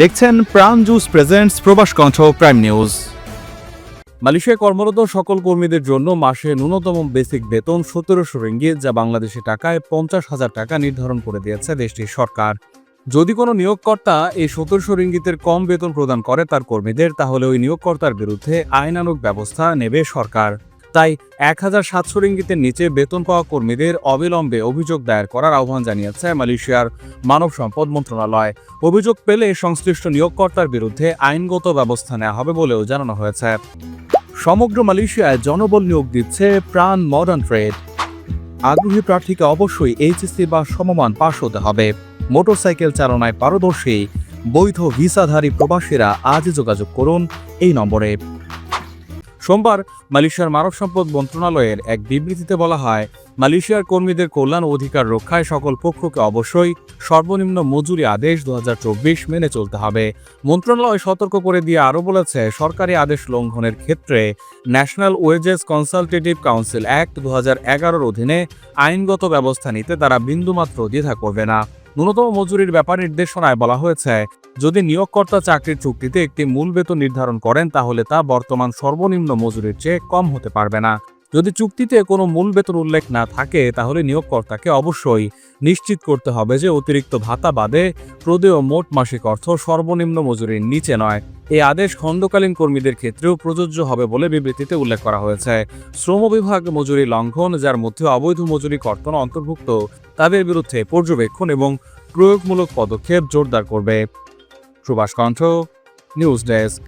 দেখছেন প্রাণ juice presents প্রবাস কণ্ঠ প্রাইম নিউজ মালয়েশিয়ায় কর্মরত সকল কর্মীদের জন্য মাসে ন্যূনতম বেসিক বেতন সতেরোশো রিঙ্গিত, যা বাংলাদেশি টাকায় পঞ্চাশ হাজার টাকা নির্ধারণ করে দিয়েছে দেশটির সরকার। যদি কোনো নিয়োগকর্তা এই সতেরোশো রিঙ্গিতের কম বেতন প্রদান করে তার কর্মীদের, তাহলে ওই নিয়োগকর্তার বিরুদ্ধে আইনানুগ ব্যবস্থা নেবে সরকার। তাই এক হাজার সাতশো রিঙ্গিতের নিচে বেতন পাওয়া কর্মীদের অবিলম্বে অভিযোগ দায়ের করার আহ্বান জানিয়েছে মালয়েশিয়ার মানব সম্পদ মন্ত্রণালয়। অভিযোগ পেলে সংশ্লিষ্ট নিয়োগকর্তার বিরুদ্ধে আইনগত ব্যবস্থা নেওয়া হবে বলেও জানানো হয়েছে। সমগ্র মালয়েশিয়ায় জনবল নিয়োগ দিচ্ছে প্রাণ মডার্ন ট্রেড আগ্রহী প্রার্থীকে অবশ্যই এইচএসসি বা সমমান পাশ হতে হবে। মোটরসাইকেল চালনায় পারদর্শী। বৈধ ভিসাধারী প্রবাসীরা আজ যোগাযোগ করুন এই নম্বরে। সোমবার মালয়েশিয়ার মানব সম্পদ মন্ত্রণালয়ের এক বিবৃতিতে বলা হয়, মালয়েশিয়ার কর্মীদের কল্যাণ অধিকার রক্ষায় সকল পক্ষকে অবশ্যই সর্বনিম্ন মজুরি আদেশ দুহাজার চব্বিশ মেনে চলতে হবে। মন্ত্রণালয় সতর্ক করে দিয়ে আরও বলেছে, সরকারি আদেশ লঙ্ঘনের ক্ষেত্রে national wages consultative council act দু এগারোর অধীনে আইনগত ব্যবস্থা নিতে তারা বিন্দুমাত্র দ্বিধা করবে না। ন্যূনতম মজুরির ব্যাপার নির্দেশনায় বলা হয়েছে যদি নিয়োগকর্তা চাকরির চুক্তিতে একটি মূল বেতন নির্ধারণ করেন, তাহলে তা বর্তমান সর্বনিম্ন মজুরির চেয়ে কম হতে পারবে না। যদি চুক্তিতে কোনো মূল বেতন উল্লেখ না থাকে, তাহলে নিয়োগকর্তাকে অবশ্যই নিশ্চিত করতে হবে যে অতিরিক্ত ভাতা বাদে প্রদেয় মোট মাসিক অর্থ সর্বনিম্ন মজুরির নিচে নয়। এই আদেশ খণ্ডকালীন কর্মীদের ক্ষেত্রেও প্রযোজ্য হবে বলে বিবৃতিতে উল্লেখ করা হয়েছে। শ্রম বিভাগ মজুরি লঙ্ঘন, যার মধ্যে অবৈধ মজুরি কর্তন অন্তর্ভুক্ত, তাদের বিরুদ্ধে পর্যবেক্ষণ এবং প্রয়োগমূলক পদক্ষেপ জোরদার করবে। সুভাষ কণ্ঠ নিউজ ডেস্ক